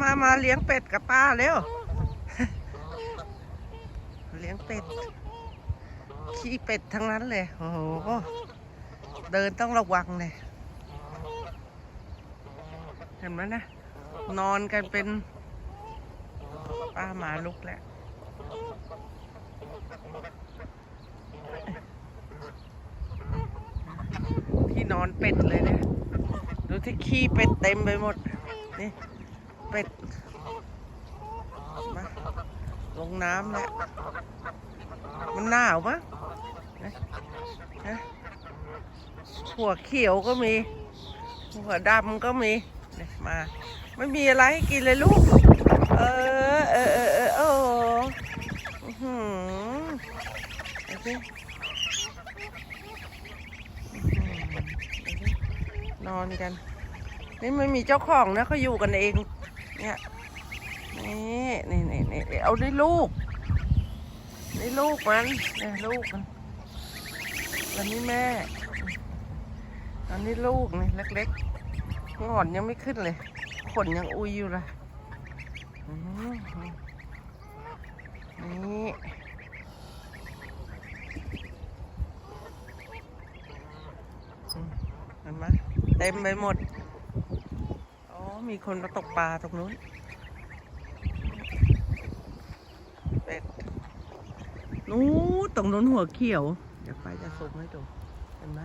มามาเลี้ยงเป็ดกับป้าเร็ว เลี้ยงเป็ด ขี้เป็ดทั้งนั้นเลย โอ้โห เดินต้องระวังเลย เห็นไหมนะ นอนกันเป็น ป้าหมาลุกแล้วที่นอนเป็ดเลยเนี่ยดูที่ขี้เป็ดเต็มไปหมด นี่ เป็ดมาลงน้ำแล้วมันหนาวปะนะหัวเขียวก็มี หัวดำก็มีมา ไม่มีอะไรให้กินเลยลูก เออ เออเออเออโอ้อื้อหือเอาสิอื้อหือเอาสินอนกัน นี่ไม่มีเจ้าของนะเขาอยู่กันเอง เนี่ยนี่นี่นี่นี่เอาได้ลูกนี่ลูกมันเนี่ยลูกมันอันนี้แม่อันนี้ลูกนี่เล็กๆงอนยังไม่ขึ้นเลย ขนยังอุยอยู่เลยอืมนี่เห็นไหมเต็มไปหมด มีคนมาตกปลาตรงนู้นเป็ดนู้นตรงนู้นหัวเขียว เดี๋ยวไปจะซูมให้ดู เห็นไหม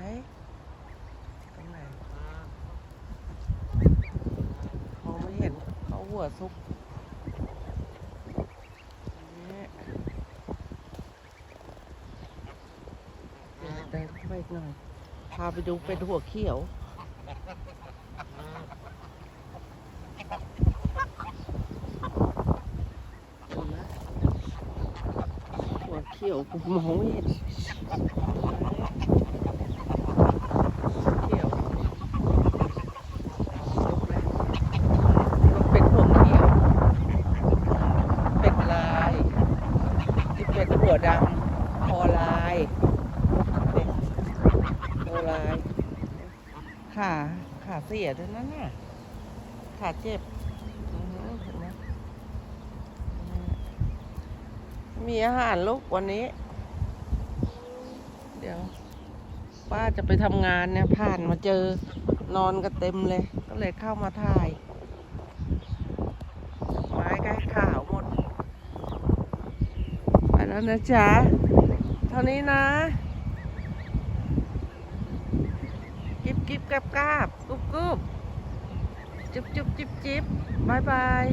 ตรงไหนมองไม่เห็นเขาหัวซุกเดินไปหน่อย พาไปดูเป็นหัวเขียว เห็นไหมหัว เขียวผมมองไม่เห็นเขียวมันเป็นหัวเขียว เป็ดลายเป็นหัวดำคอลายเนี่ยคอลายขาขาเสียด้วยนั่นน่ะขาเจ็บอือหือเห็นไหม มีอาหารลูกวันนี้ เดี๋ยว ป้าจะไปทำงานเนี่ยผ่านมาเจอนอนกันเต็มเลย ก็เลยเข้ามาถ่าย ไม้ใกล้ขาวหมด ไปแล้วนะจ๊ะ เท่านี้นะกิบกิบกับกาบกุบกุบจุบจุบจิบจิบบายบาย